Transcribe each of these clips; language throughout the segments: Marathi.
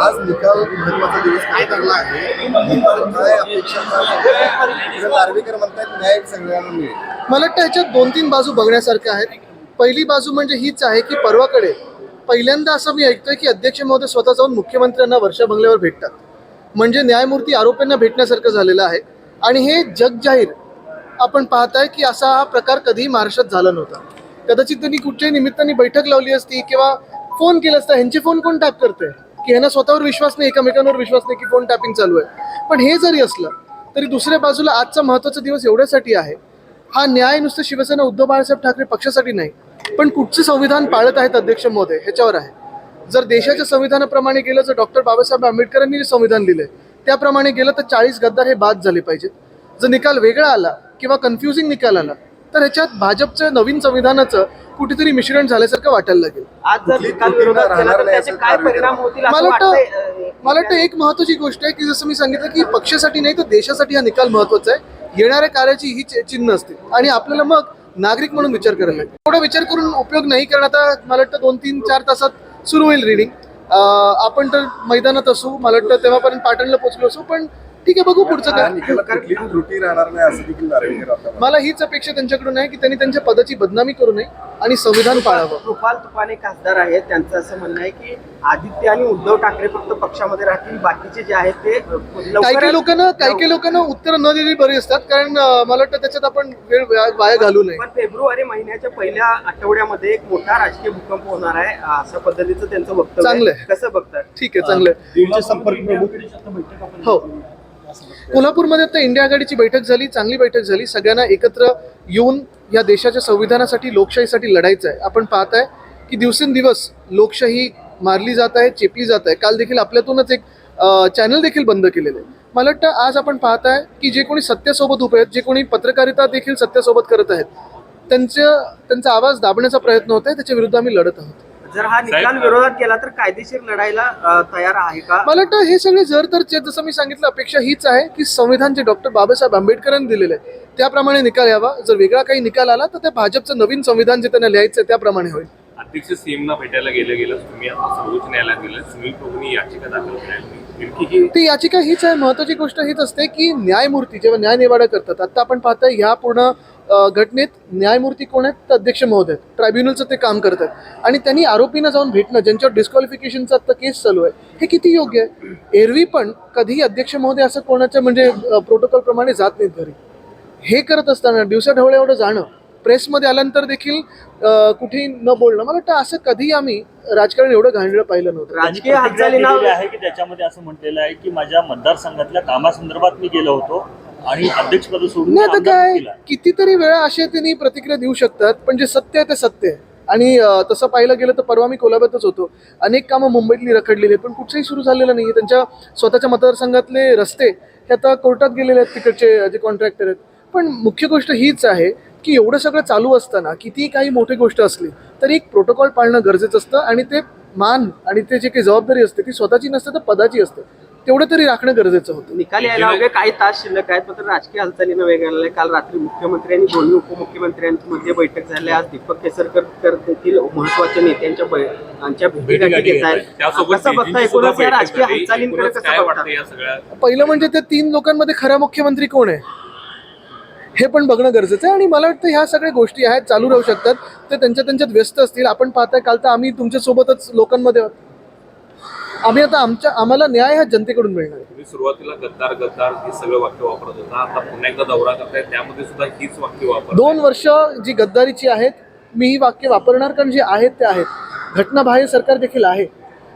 आज निकाल महत्त्वाचा दिवस काय ठरला आहे? निकाल काय अपेक्षा काय म्हणतात न्याय सगळ्यांना मिळेल. मला वाटतं ह्याच्यात दोन तीन बाजू बघण्यासारख्या आहेत. पहिली बाजू म्हणजे हीच आहे की परवाकडे पहिल्यांदा असं मी ऐकतोय की अध्यक्ष महोदय स्वतः जाऊन मुख्यमंत्र्यांना वर्षा बंगल्यावर भेटतात. म्हणजे न्यायमूर्ती आरोपींना भेटण्यासारखं झालेलं आहे. आणि हे जग जाहीर. आपण पाहताय की असा हा प्रकार कधीही महाराष्ट्रात झाला नव्हता. कदाचित त्यांनी कुठच्याही निमित्ताने बैठक लावली असती किंवा फोन केला असता ह्यांचे फोन कोण टॅप करतोय? की यांना स्वतःवर विश्वास नाही एकमेकांवर विश्वास नाही की फोन टॅपिंग चालू आहे. पण हे जरी असलं तरी दुसऱ्या बाजूला आजचा महत्त्वाचा दिवस एवढ्यासाठी आहे. हा न्याय नुसतं शिवसेना उद्धव बाळासाहेब ठाकरे पक्षासाठी नाही पण कुठचं संविधान पाळत आहेत अध्यक्ष महोदय ह्याच्यावर आहे. जर देशाच्या संविधानाप्रमाणे गेलं जर डॉक्टर बाबासाहेब आंबेडकरांनी जे संविधान दिले त्याप्रमाणे गेलं तर चाळीस गद्दार हे बाद झाले पाहिजेत. जर निकाल वेगळा आला किंवा कन्फ्युजिंग निकाल आला तर ह्याच्यात भाजपचं नवीन संविधानाचं कुठेतरी मिश्रण झाल्यासारखं वाटायला लागेल. आज जर निकाल विरोधात केला तर त्याचे काय परिणाम होतील असं मला वाटतंय वाटतं मला वाटतं एक महत्वाची गोष्ट आहे की जसं मी सांगितलं की पक्षासाठी नाही तर देशासाठी हा निकाल महत्त्वाचा आहे. येणाऱ्या कार्याची ही चि- चिन्ह असते. आणि आपल्याला मग नागरिक म्हणून विचार करायला लागेल. थोडा विचार करून उपयोग नाही कारण आता मला वाटतं दोन तीन चार तासात सुरू होईल रिडिंग आपण तर मैदानात असू मला वाटतं तेव्हापर्यंत पाटणला पोहोचलो असू पण ठीक आहे बघू पुढचं काय. निकालात कुठली त्रुटी राहणार नाही असं देखील नार्वेकर मला हीच अपेक्षा त्यांच्याकडून आहे की त्यांनी त्यांच्या पदाची बदनामी करू नये. आणि संविधान पाळावं. कृपाल तुपाने खासदार आहेत. त्यांचं असं म्हणणं आहे की आदित्य आणि उद्धव ठाकरे फक्त पक्षामध्ये राहतील. बाकीचे जे आहेत ते काही काही लोकांना काही काही लोकांना उत्तर न दिली बरी असतात. कारण मला वाटतं त्याच्यात आपण वेळ वाया घालू नये. पण फेब्रुवारी महिन्याच्या पहिल्या आठवड्यामध्ये एक मोठा राजकीय भूकंप होणार आहे अशा पद्धतीचं त्यांचं वक्तव्य चांगलं आहे. कसं बघतात ठीक आहे चांगलं आहे. संपर्क प्रमुख हो. कोल्हापूरमध्ये आता इंडिया आघाडीची बैठक झाली चांगली बैठक झाली. सगळ्यांना एकत्र येऊन या देशाच्या संविधानासाठी लोकशाहीसाठी लढायचं आहे आपण पाहताय की दिवसेंदिवस लोकशाही मारली जात आहे चेपली जात आहे. काल देखील आपल्यातूनच एक चॅनल देखील बंद केलेलं आहे. मला वाटतं आज आपण पाहताय की जे कोणी सत्यासोबत उभे आहेत जे कोणी पत्रकारिता देखील सत्यासोबत करत आहेत त्यांचं त्यांचा आवाज दाबण्याचा प्रयत्न होत आहे त्याच्या विरुद्ध आम्ही लढत आहोत. जर हा निकाल विरोधात केला तर कायदेशीर लढायला तयार आहे का? मला वाटतं हे सगळे जर तर जसं मी सांगितलं अपेक्षा हीच आहे की संविधान जे डॉक्टर बाबासाहेब आंबेडकरांनी दिलेलं आहे त्याप्रमाणे निकाल यावा. जर वेगळा काही निकाल आला तर त्या भाजपचं नवीन संविधान जे त्यांना लिहायचं त्याप्रमाणे होईल. अध्यक्ष सीएमना भेटायला गेलं गेलं तुम्ही सर्वोच्च न्यायालयात गेलं. सुनील प्रभूंनी याचिका दाखल ही ती याचिका हीच आहे. महत्वाची गोष्ट हीच असते की न्यायमूर्ती जेव्हा न्यायनिवाडा करतात आता आपण पाहताय ह्या पूर्ण घटनेत न्यायमूर्ती कोण आहेत? तर अध्यक्ष महोदय. ट्रायब्युनलचं ते काम करतात. आणि त्यांनी आरोपींना जाऊन भेटणं ज्यांच्यावर डिस्क्वालिफिकेशनचा आता केस चालू आहे हे किती योग्य आहे? एरवी पण कधीही अध्यक्ष महोदय असं कोणाच्या म्हणजे प्रोटोकॉल प्रमाणे जात नाहीत घरी. हे करत असताना दिवसा ढवळे एवढं जाणं प्रेसमध्ये आल्यानंतर देखील कुठेही न बोलणं मला वाटतं असं कधीही आम्ही राजकारण एवढं घाणेरडं पाहिलं नव्हतं. राजकीय आहे की त्याच्यामध्ये असं म्हटलेलं आहे की माझ्या मतदारसंघातल्या कामासंदर्भात मी गेलो होतो आणि अध्यक्षपद सोडून नाही आता काय. कितीतरी वेळा असे त्यांनी प्रतिक्रिया देऊ शकतात पण जे सत्य आहे ते सत्य आहे. आणि तसं पाहिलं गेलं तर परवा मी कोल्हापूरच होतो. अनेक कामं मुंबईतली रखडलेली आहेत पण कुठचंही सुरू झालेलं नाही त्यांच्या स्वतःच्या मतदारसंघातले रस्ते हे आता कोर्टात गेलेले आहेत तिकडचे जे कॉन्ट्रॅक्टर आहेत. पण मुख्य गोष्ट हीच आहे की एवढं सगळं चालू असताना कितीही काही मोठी गोष्ट असली तरी एक प्रोटोकॉल पाळणं गरजेचं असतं आणि ते मान आणि ते जे काही जबाबदारी असते ती स्वतःची नसते तर पदाची असते. तेवढं तरी राखणं गरजेचं होतं. निकाल यायला अवघे काही तास शिल्लक आहेत मात्र राजकीय हालचालीनं वेग आलेला काल रात्री मुख्यमंत्री आणि दोन्ही उपमुख्यमंत्र्यांमध्ये बैठक झाली. आज दीपक केसरकर कर देखील महत्त्वाच्या नेत्यांच्या यांच्या भेटीगाठी घेत आहेत. कसं बघता एकूणच या राजकीय. हालचालींकडे कसं बघता? पहिलं म्हणजे त्या तीन लोकांमध्ये खरा मुख्यमंत्री कोण आहे? हे पण बघणं गरजेचं आहे. आणि मला वाटतं ह्या सगळ्या गोष्टी आहेत चालू राहू शकतात. ते त्यांच्या त्यांच्यात व्यस्त असतील. आपण पाहताय काल तर आम्ही तुमच्या सोबतच लोकांमध्ये आहोत. आम्ही आता आमच्या आम्हाला न्याय हा जनतेकडून मिळणार. तुम्ही सुरुवातीला गद्दार गद्दार हे सगळं वाक्य वापरत होता. आता पुन्हा एकदा दौरा करताय. त्यामध्ये सुद्धा हीच वाक्य वापर दोन वर्ष जी गद्दारीची आहेत मी ही वाक्य वापरणार कारण जे आहेत ते आहेत. घटनाबाह्य सरकार देखील आहे.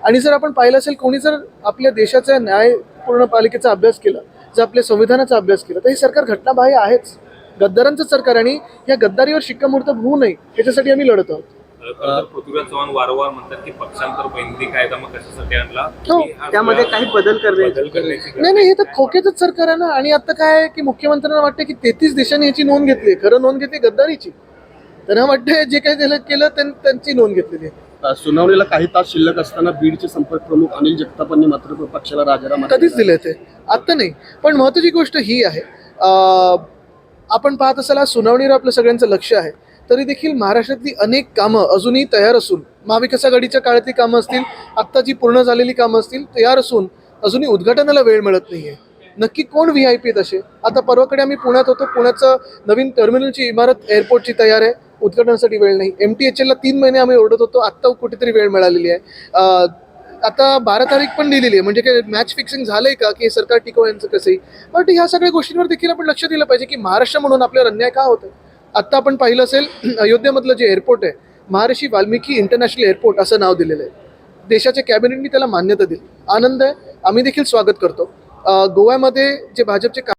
आणि जर आपण पाहिलं असेल कोणी जर आपल्या देशाच्या न्यायपूर्ण पालिकेचा अभ्यास केला जर आपल्या संविधानाचा अभ्यास केला तर हे सरकार घटनाबाह्य आहेच. गद्दारांचं सरकार आणि या गद्दारीवर शिक्कामोर्तब होऊ नये ह्याच्यासाठी आम्ही लढत आहोत. खरं तर पृथ्वीराज चव्हाण वारंवार म्हणतात की पक्षांतर बंदी कायदा मग कशासाठी आणला? हो, त्यामध्ये काही बदल नाही नाही हे तर खोक्याचंच सरकार आहे ना आणि आता काय आहे की मुख्यमंत्र्यांना वाटतं की तेहतीस देशांनी याची नोंद घेतली खरं नोंद घेतली गद्दारीची. त्यांना वाटतं जे काही त्याला केलं त्यां- त्यांची नोंद घेतलेली आहे. सुनावणीला काही तास शिल्लक असताना बीडचे संपर्क प्रमुख अनिल जगतापांनी मात्र पक्षाला राजीनामा कधीच दिले ते आत्ता नाही. पण महत्वाची गोष्ट ही आहे. अं, आपण पाहत असाल आज सुनावणीवर आपलं सगळ्यांचं लक्ष आहे. तरी देखील महाराष्ट्रातली अनेक कामं अजूनही तयार असून महाविकास आघाडीच्या काळातली कामं असतील आत्ता जी पूर्ण झालेली कामं असतील तयार असून अजूनही उद्घाटनाला वेळ मिळत नाही आहे नक्की कोण व्ही आय पी तसे आता परवाकडे आम्ही पुण्यात होतो पुण्याचं नवीन टर्मिनलची इमारत एअरपोर्टची तयार आहे. उद्घाटनासाठी वेळ नाही. एम टी एच एलला तीन महिने आम्ही ओरडत होतो आत्ता कुठेतरी वेळ मिळालेली आहे. आता बारा तारीख पण दिलेली आहे. म्हणजे काय मॅच फिक्सिंग झालंय का? की सरकार टिकवायचं कसंही पण ह्या सगळ्या गोष्टींवर देखील आपण लक्ष दिलं पाहिजे की महाराष्ट्र म्हणून आपल्यावर अन्याय का होतं आत्ता आपण पाहिलं असेल अयोध्येमधलं जे एअरपोर्ट आहे महर्षी वाल्मिकी इंटरनॅशनल एअरपोर्ट असं नाव दिलेलं आहे. देशाच्या कॅबिनेटनी त्याला मान्यता दिली. आनंद आहे. आम्ही देखील स्वागत करतो. गोव्यामध्ये जे भाजपचे